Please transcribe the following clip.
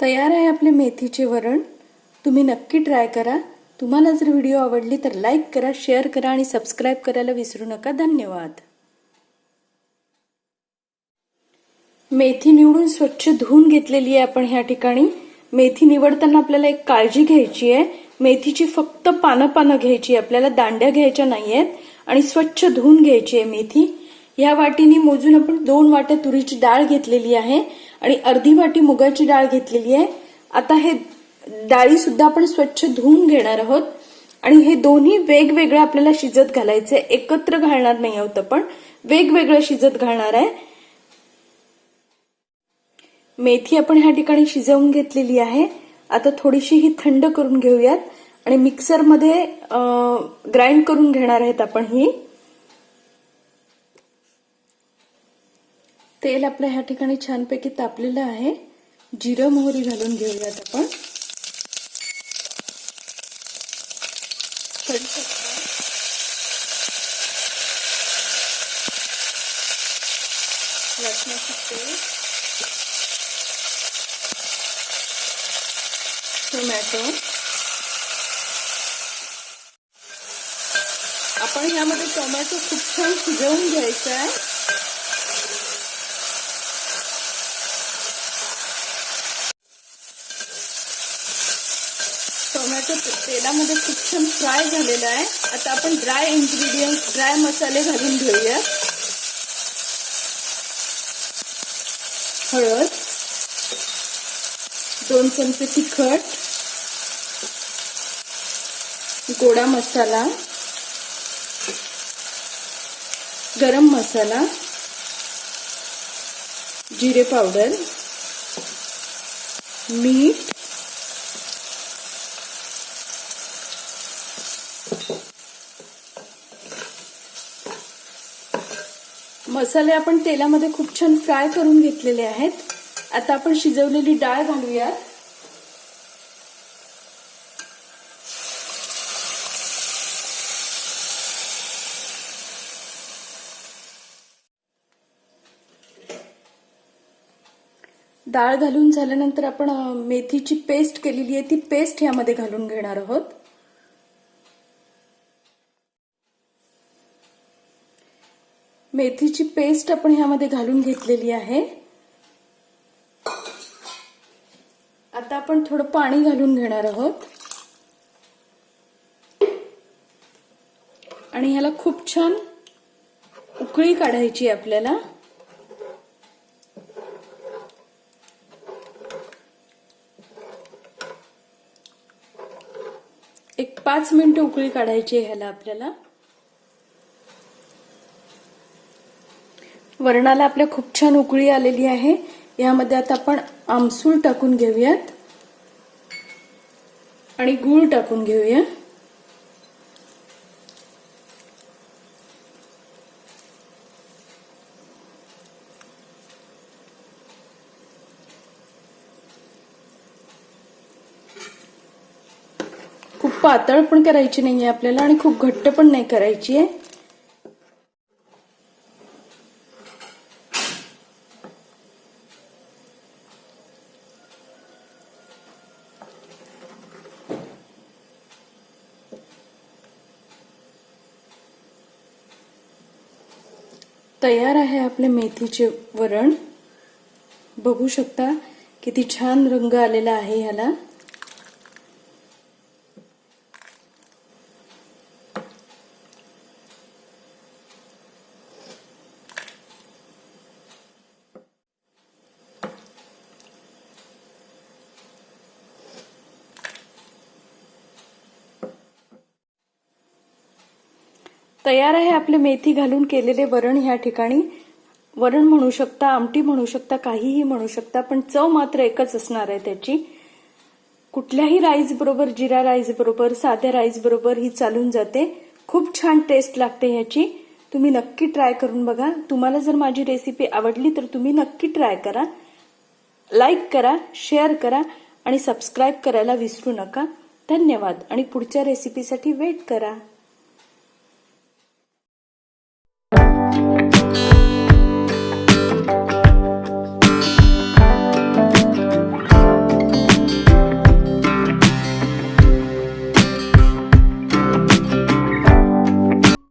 तयार आहे आपले मेथीचे वरण. तुम्ही नक्की ट्राय करा. तुम्हाला जर व्हिडिओ आवडली तर लाईक करा शेअर करा आणि सबस्क्राईब करायला विसरू नका. धन्यवाद. मेथी निवडून स्वच्छ धुवून घेतलेली आहे आपण ह्या ठिकाणी. मेथी निवडताना आपल्याला एक काळजी घ्यायची आहे. मेथीची फक्त पानं पानं घ्यायची आपल्याला दांड्या घ्यायच्या नाहीयेत आणि स्वच्छ धुवून घ्यायची आहे मेथी. ह्या वाटीने मोजून आपण दोन वाट्या तुरीची डाळ घेतलेली आहे. आणि अर्धी वाटी मुगाची डाळ घेतलेली आहे. आता हे डाळी सुद्धा आपण स्वच्छ धुवून घेणार आहोत. आणि हे दोन्ही वेगवेगळं आपल्याला शिजत घालायचे एकत्र घालणार नाही आहोत आपण. वेगवेगळं शिजत घालणार आहे. मेथी आपण ह्या ठिकाणी शिजवून घेतलेली आहे. आता थोडीशी ही थंड करून घेऊयात. आणि मिक्सरमध्ये ग्राइंड करून घेणार आहेत आपण ही. तेल आपल्या ह्या ठिकाणी छानपैकी तापलेलं आहे. जिरं मोहरी घालून घेऊयात आपण. लसणाची टोमॅटो. आपण ह्यामध्ये टोमॅटो खूप छान शिजवून घ्यायचा आहे. टोमॅटो तेलामध्ये खूप छान फ्राय झालेला आहे. आता आपण ड्राय इन्ग्रेडियंट ड्राय मसाले घालून घेऊया. हळद दोन चमचे तिखट गोडा मसाला गरम मसाला जिरे पावडर मीठ मसाले आपण तेलामध्ये खूप छान फ्राय करून घेतलेले आहेत. आता आपण शिजवलेली डाळ घालूया डाळ घालून झाल्यानंतर आपण मेथीची पेस्ट केलेली आहे ती पेस्ट ह्यामध्ये घालून घेणार आहोत. मेथीची पेस्ट आपण ह्यामध्ये घालून घेतलेली आहे. आता आपण थोडं पाणी घालून घेणार आहोत. आणि ह्याला खूप छान उकळी काढायची आपल्याला. एक पाच मिनिटं उकळी काढायची ह्याला आपल्याला. वरणाला आपल्या खूप छान उकळी आलेली आहे. यामध्ये आता आपण आमसूल टाकून घेऊयात. आणि गूळ टाकून घेऊया. खूप पातळ पण करायची नाहीये आपल्याला आणि खूप घट्ट पण नाही करायची आहे तयार आहे आपले मेथीचे वरण. बघू शकता किती छान रंग आलेला आहे ह्याला. तयार आहे आपले मेथी घालून केलेले वरण ह्या ठिकाणी. वरण म्हणू शकता आमटी म्हणू शकता काहीही म्हणू शकता पण चव मात्र एकच असणार आहे त्याची. कुठल्याही राईस बरोबर जिरा राईस बरोबर साध्या राईस बरोबर ही चालून जाते. खूप छान टेस्ट लागते ह्याची. तुम्ही नक्की ट्राय करून बघा. तुम्हाला जर माझी रेसिपी आवडली तर तुम्ही नक्की ट्राय करा. लाईक करा शेअर करा आणि सबस्क्राईब करायला विसरू नका. धन्यवाद. आणि पुढच्या रेसिपीसाठी वेट करा.